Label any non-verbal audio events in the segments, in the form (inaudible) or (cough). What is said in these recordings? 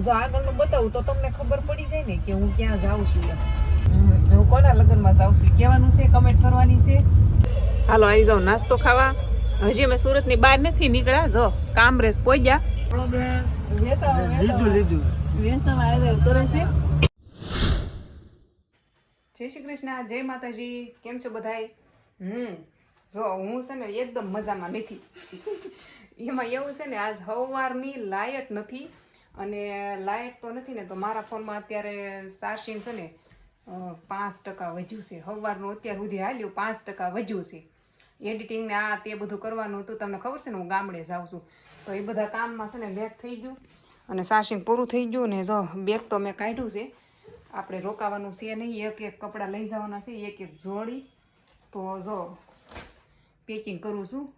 જો આગળનું બતાવું તો તમને ખબર પડી જાય ને કે હું ક્યાં જાઉં છું એમ. હું કોના લગ્નમાં જાઉં છું? કહેવાનું છે કમેન્ટ કરવાની છે. હાલો આવી જાઉં નાસ્તો ખાવા. હજી અમે સુરતની બહાર નથી નીકળ્યા. જો કામરેજ પહોંચ્યા જય શ્રી કૃષ્ણ જય માતાજી. કેમ છો બધાય? હમ જો હું છે ને એકદમ મજામાં નથી. (laughs) એમાં એવું છે ને આજ સવારની લાયટ નથી. અને લાઇટ તો નથી ને, તો મારા ફોનમાં અત્યારે ચાર્જિંગ છે ને પાંચ ટકા વધ્યું છે. સવારનું અત્યાર સુધી હાલ્યું, પાંચ ટકા વધ્યું છે. એડિટિંગ ને આ તે બધું કરવાનું હતું, તમને ખબર છે ને, હું ગામડે જાઉં છું. તો એ બધા કામમાં છે ને લેટ થઈ ગયું. અને સાસીન પૂરું થઈ ગયું ને, જો બેગ તો મેં કાઢ્યું છે. આપણે રોકાવાનું છે નહીં, એક એક કપડાં લઈ જવાના છે, એક એક જોડી. તો જો પેકિંગ કરું છું.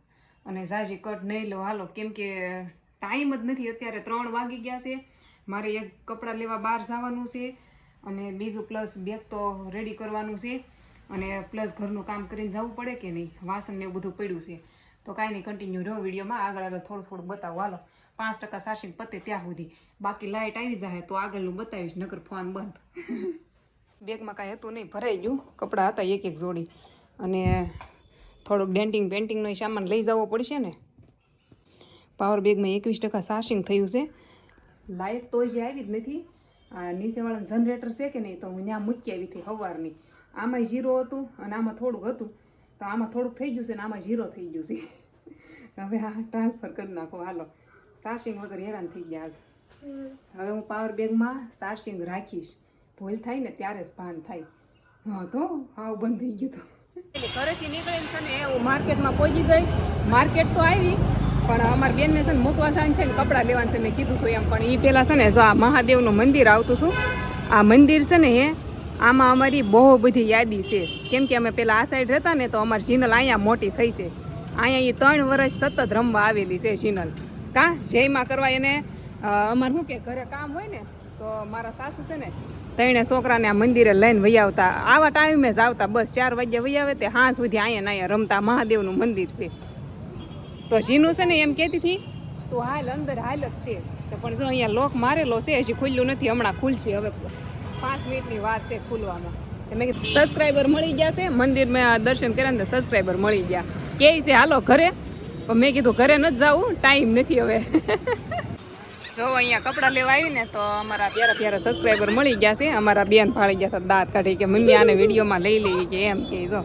અને ઝાઝી કટ નહીં લો, હાલો, કેમ કે ટાઈમ જ નથી, અત્યારે ત્રણ વાગી ગયા છે. મારે એક કપડાં લેવા બહાર જવાનું છે અને બીજું પ્લસ બેગ તો રેડી કરવાનું છે અને પ્લસ ઘરનું કામ કરીને જવું પડે કે નહીં? વાસણ ને એવું બધું પડ્યું છે. તો કાંઈ નહીં કન્ટિન્યુ રહ્યો વિડીયોમાં. આગળ આગળ થોડું થોડું બતાવો. હાલો, પાંચ ટકા સાસી પતે ત્યાં સુધી. બાકી લાઇટ આવી જાય તો આગળનું બતાવીશ નગર ફોન બંધ. (laughs) બેગમાં કાંઈ હતું નહીં, ભરાઈ ગયું. કપડાં હતા એક એક જોડી. અને થોડુંક ડેન્ટિંગ પેન્ટિંગનો સામાન લઈ જવો પડશે ને? પાવર બેગમાં એકવીસ ટકા સાર્સિંગ થયું છે. લાઇટ તો જે આવી જ નથી. નીચેવાળા જનરેટર છે કે નહીં તો હું ત્યાં મૂકી આવી હતી સવારની આમાં ઝીરો હતું અને આમાં થોડુંક હતું. તો આમાં થોડુંક થઈ ગયું છે ને આમાં ઝીરો થઈ ગયું છે. (laughs) હવે આ ટ્રાન્સફર કરી નાખો. હાલો. સાર્સિંગ વગર હેરાન થઈ ગયા છે. હવે હું પાવર બેગમાં ચાર્જિંગ રાખીશ. ભૂલ થાય ને ત્યારે જ ભાન થાય. હા તો હાવ બંધ થઈ ગયું તો ઘરેથી નીકળીને છે ને હું માર્કેટમાં પહોંચી ગઈ. માર્કેટ તો આવી. પણ અમારી બેનને છે ને મૂકવા જવાનું છે ને કપડાં લેવાનું છે, મેં કીધું હતું એમ. પણ એ પહેલાં છે ને જો આ મહાદેવનું મંદિર આવતું હતું, આ મંદિર છે ને એ, આમાં અમારી બહુ બધી યાદી છે. કેમ કે અમે પહેલાં આ સાઈડ રહેતા ને તો અમારી જીનલ અહીંયા મોટી થઈ છે. અહીંયા એ ત્રણ વર્ષ સતત રમવા આવેલી છે જીનલ. કાં? જયમાં કરવા એને અમારે શું કે, ઘરે કામ હોય ને, તો મારા સાસુ છે ને ત્રણે છોકરાને આ મંદિરે લઈને વહી આવતા. આવા ટાઈમે જ આવતા. બસ ચાર વાગ્યા વહી આવે તે હા સુધી અહીંયા અહીંયા રમતા. મહાદેવનું મંદિર છે. તો જીનું છે ને એમ કહેતી હતી, તું હાલ અંદર હાલ જ તે. પણ જો અહીંયા લોક મારેલો છે, હજી ખુલ્લું નથી, હમણાં ખુલશે હવે પાંચ મિનિટની વાર છે ખુલવામાં. મેં કીધું સબસ્ક્રાઈબર મળી ગયા છે. મંદિરમાં દર્શન કર્યા ને સબસ્ક્રાઈબર મળી ગયા. કે છે, હાલો ઘરે. પણ મેં કીધું, ઘરે નથી જવું ટાઈમ નથી હવે. (laughs) જો અહીંયા કપડાં લેવા આવીને તો અમારા પ્યારા પ્યારા સબસ્ક્રાઈબર મળી ગયા છે. અમારા બેન ફાળી ગયા હતા દાંત કાઢી કે મમ્મી આને વિડીયોમાં લઈ લઈએ કે એમ કે જો.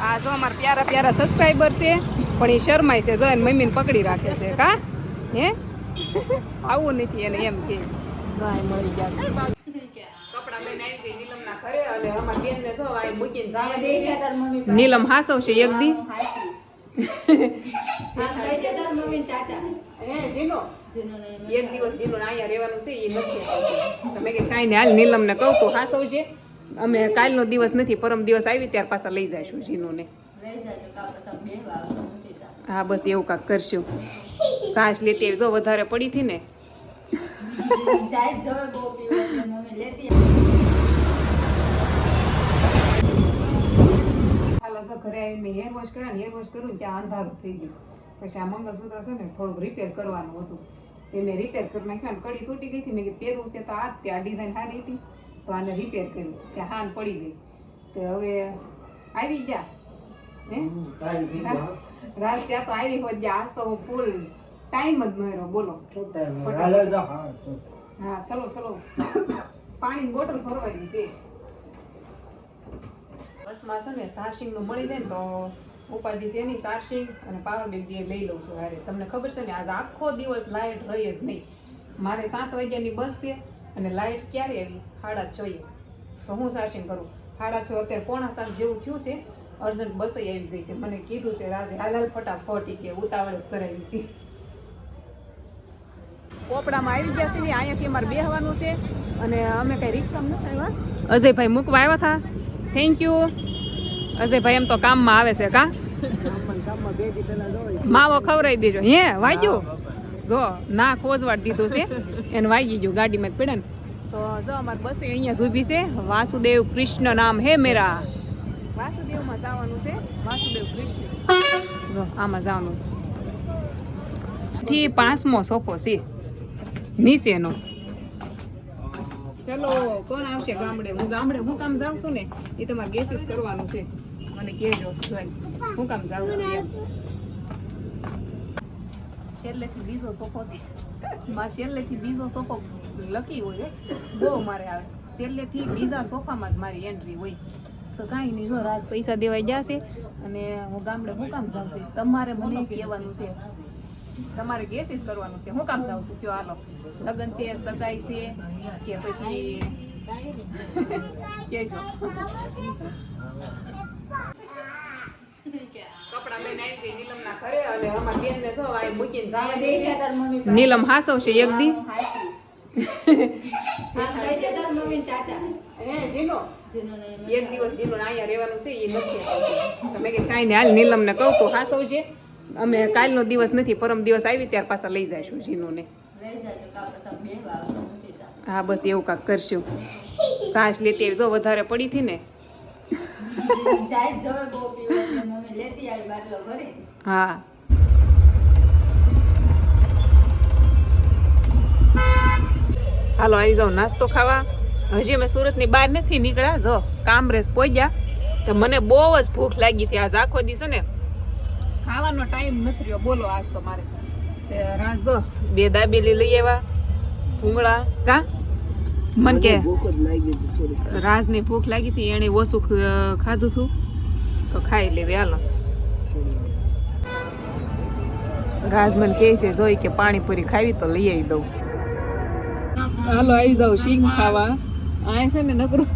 આ જો અમારા પ્યારા પ્યારા સબસ્ક્રાઈબર છે પણ એ શરમાય છે જો એને મમ્મીને પકડી રાખે છે કા? હે? આવું નથી એને એમ કે. ગાય મળી ગયા. કપડાં લઈને આવી ગઈ નીલમના ઘરે અને અમારી બેનને જો આ મૂકીને જવાની છે. નીલમ હાસવશે એક દી. (laughs) એક દિવસ જીનો અહીંયા રહેવાનું છે એ નથી. તમે કે કાંઈ નહીં હાલ નીલમને કહું તો હાસવજે. અમે કાલનો દિવસ નથી, પરમ દિવસ આવી ત્યાર પાછા લઈ જઈશું જીનુને. હા, બસ એવું કાંક કરશું. સાસ લેતી. જો વધારે પડી હતી ને. ઘરે આવીને હેર વોશ કર્યા હેર વોશ કર્યું ત્યાં અંધારું થઈ ગયું. પછી આ મંગળસૂત્ર છે ને, થોડુંક રિપેર કરવાનું હતું. તે મેં રિપેર કરી નાખ્યું અને કડી તૂટી ગઈ હતી. મેં પહેરવું છે તો આ જ તે ડિઝાઇન સારી હતી. તો આને રિપેર કર્યું. ત્યાં હાન પડી ગઈ. તો હવે આવી ગયા. હે? રાત ત્યાં તો આવી હોત આજ તો ફૂલ ટાઈમ જ રહ્યો બોલો. હા ચલો ચલો. પાણીની બોટલ ભરવાની છે. બસમાં છે ને સારસિંગનું મળી જાય ને તો ઉપાધિ છે એની સારસિંગ અને પાવર બેગ બે લઈ લઉં છું હારે. તમને ખબર છે ને આજ આખો દિવસ લાઇટ રહી જ નહીં. મારે સાત વાગ્યાની બસ છે. અને લાઇટ ક્યારે આવી? સાડા છએ તો હું સાર્સિંગ કરું. સાડા છ અત્યારે પોણા સાત જેવું થયું છે. અર્જન્ટ બસ આવી ગઈ છે. મને કીધું છે રાજે હાલાલ હાલ ફોટી કે ઉતાવળ કરાવી છે. પોપડામાં આવી ગયા છે ને અહીંયાથી અમારે બેહવાનું છે. અને અમે કઈ રિક્ષામાં નથી આવ્યા. અજયભાઈ મૂકવા આવ્યા હતા. થેન્ક યુ અજયભાઈ એમ તો કામમાં આવે છે કા? માવો ખવડાવી દેજો. હે વાગ્યું? જો ના ખોજવાડ દીધું છે એને વાગી ગયું ગાડીમાં પડે ને. તો જો, અમારી બસ અહીંયા ઊભી છે. વાસુદેવ કૃષ્ણ નામ હે મેરા. વાસુદેવમાં જવાનું છે. વાસુદેવ કૃષ્ણ. જો, આમાં જવાનું. થી પાંચમો સોફો છે. નીચેનો. ચલો, કોણ આવશે ગામડે? હું ગામડે, હું કામ જાઉં છું ને, એ તમારે ગેસીસ કરવાનું છે. મને કહેજો હું કામ જાઉં છું છેલ્લેથી બીજો સોફો મારે છેલ્લેથી બીજો સોફો લકી હોય. બહુ મારે આવે છેલ્લેથી બીજા સોફામાં જ મારી એન્ટ્રી હોય તો કાંઈ નહીં જો રાજ પૈસા દેવાઈ જશે અને હું ગામડે હું કામ જાઉં છું તમારે મને કહેવાનું છે તમારે ગેસીસ કરવાનું છે હું કામ જાઉં છું કયો હાલો લગ્ન છે સગાઈ છે કે પછી કહેજો કપડાં લઈને આવી ગઈ નીલમના ઘરે અને અમારી બેનને જો આ મૂકીને જવાની છે. નીલમ એક દી. (laughs) એક દિવસ જીનો અહીંયા રહેવાનું છે એ નથી તમે કે કાંઈ નહીં હાલ નીલમને કહું તો હાસવજે અમે કાલનો દિવસ નથી પરમ દિવસ આવી ત્યાર પાછા લઈ જઈશું જીનોને હા બસ એવું કાંક કરશું. સાસ લેતી જો વધારે પડી હતી ને. હા. હાલો આવી જાઉં નાસ્તો ખાવા. હજી અમે સુરતની બહાર નથી નીકળ્યા. જો કામરેજ પહોંચ્યા તો મને બહુ જ ભૂખ લાગી હતી. આજ આખો દિવસ ને ખાવાનો ટાઈમ નથી રહ્યો. બોલો આજ તો મારે. તે રાસ જો. બે દાબેલી લઈ આવ્યા. ભૂંગળા. કા? મન કે રાજને ભૂખ લાગી હતી. એણે ઓછું ખાધું હતું. તો ખાઈ લેવી હાલો. રાજમન કહે છે જોઈ કે પાણીપુરી ખાવી તો લઈ આવી દઉં. હાલો આવી જાઉં શીંગ ખાવા. આ છે ને નકરું.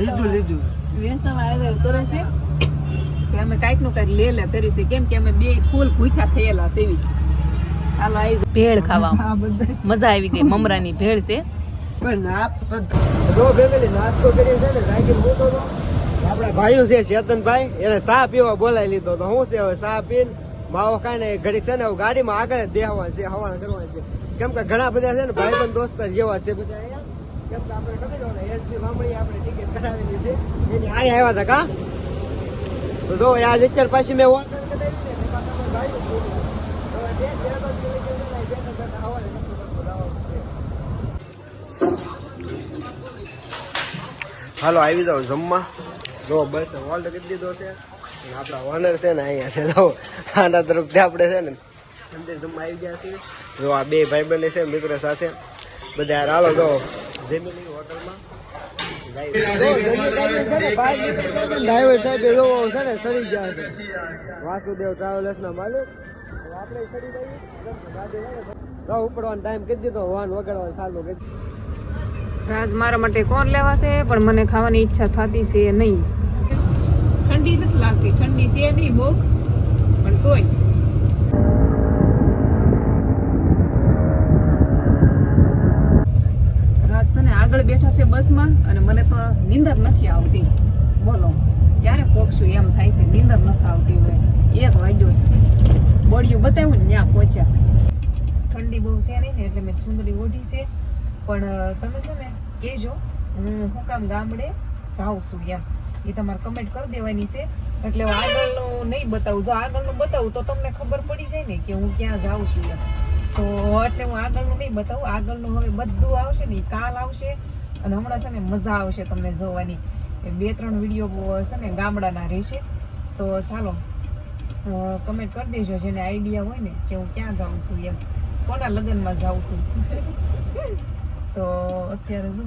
લીધું લીધું. વેસામાં આવ્યા કરે છે? કે અમે કાંઈકનું કાંઈક લે લે કરી છે. કેમ કે અમે બે ફૂલ ભૂખ્યા થયેલા છે એવી. હાલો આવી ભેળ ખાવા. (laughs) મજા આવી ગઈ મમરાની ભેળ છે. પણ આ જો ફેમિલી નાસ્તો કરી છે ને રાગી મૂકો તો. આપણા ભાઈઓ છે, ચેતનભાઈ, એને સા પીવા બોલાવી લીધો તો હું છે હવે સા પીને માવો કાંઈ ઘડીક છે ને ગાડીમાં આગળ જ બેહવા છે હવાના કરવા છે. કેમ કે ઘણા બધા છે ને ભાઈ બંધ દોસ્તર જેવા છે બધા અહીંયા. કેમ કે આપણે ખબર ને એસપી વામણી આપણે ટિકિટ કરાવેલી છે. એની આણી આવ્યા હતા કા? તો આજ અત્યાર પાછી મેં. હાલો, આવી જાઓ જમવા. જો બસ હોલ્ડ કરી દીધો છે અને આપણા ઓનર છે ને અહીંયા છે જો આના તરફથી આપણે છે ને અંદર જમવા આવી ગયા છીએ જો આ બે ભાઈબંધ છે મિત્ર સાથે બધા યાર હાલો તો જમી હોટલમાં છે ને સરી ગયા વાસુદેવ ટ્રાવેલર્સ ના માલિક આપણે સરી જઈએ ઉપડવાનો ટાઈમ કરી દીધો વાહન વગાડવાનું ચાલુ કરી દીધું. રાજ મારા માટે કોણ લેવાશે? પણ મને ખાવાની ઈચ્છા થતી છે નહીં. ઠંડી નથી લાગતી. ઠંડી છે નહીં બહુ, પણ તોય. આગળ બેઠા છે બસમાં અને મને તો નીંદર નથી આવતી. બોલો, ક્યારે પોગશું એમ થાય છે? નીંદર નથી આવતી હોય. એક વાગ્યો બોડિયું બતાવ્યું ને ત્યાં પહોંચ્યા. ઠંડી બહુ છે નહીં એટલે મેં ચૂંદડી ઓઢી છે. પણ તમે છે ને કહેજો. હું હું કામ ગામડે જાઉં છું એમ. એ તમારે કમેન્ટ કરી દેવાની છે. એટલે આગળનું નહીં બતાવું. જો આગળનું બતાવું તો તમને ખબર પડી જાય ને કે હું ક્યાં જાઉં છું એમ. તો એટલે હું આગળનું નહીં બતાવું. આગળનું હવે બધું આવશે ને કાલ આવશે અને હમણાં છે ને મજા આવશે તમને જોવાની. બે ત્રણ વીડિયો છે ને ગામડાના રહેશે. તો ચાલો કમેન્ટ કરી દેજો જેને આઈડિયા હોય ને કે હું ક્યાં જાઉં છું એમ. કોના લગ્નમાં જાઉં છું? તો અત્યારે જો.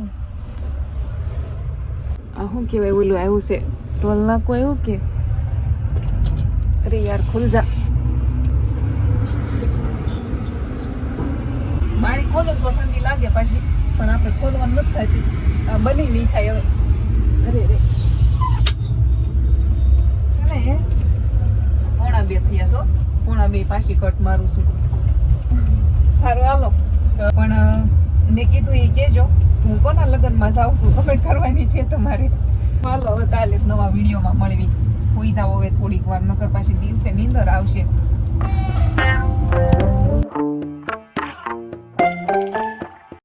આ શું કહેવાય ઓલું આવ્યું છે? ટોલ નાકું આવ્યું કે? અરે યાર ખુલ જા. બારી ખોલો તો ઠંડી લાગે પાછી પણ આપણે ખોલવાનું નથી થતી. આ બની નહીં થાય હવે. અરે રે છે ને હે. પોણા બે થયા છો. પોણા બે પાછી કટ મારું છું સારું હાલો પણ અ, મેં કીધું એ કહેજો. હું કોના લગ્નમાં જાઉં છું? કમેન્ટ કરવાની છે તમારે. હાલો, હવે કાલે નવા વિડીયોમાં મળવી હોઈ જાવ હવે થોડીક વાર, નકર પાછી દિવસે નીંદર આવશે.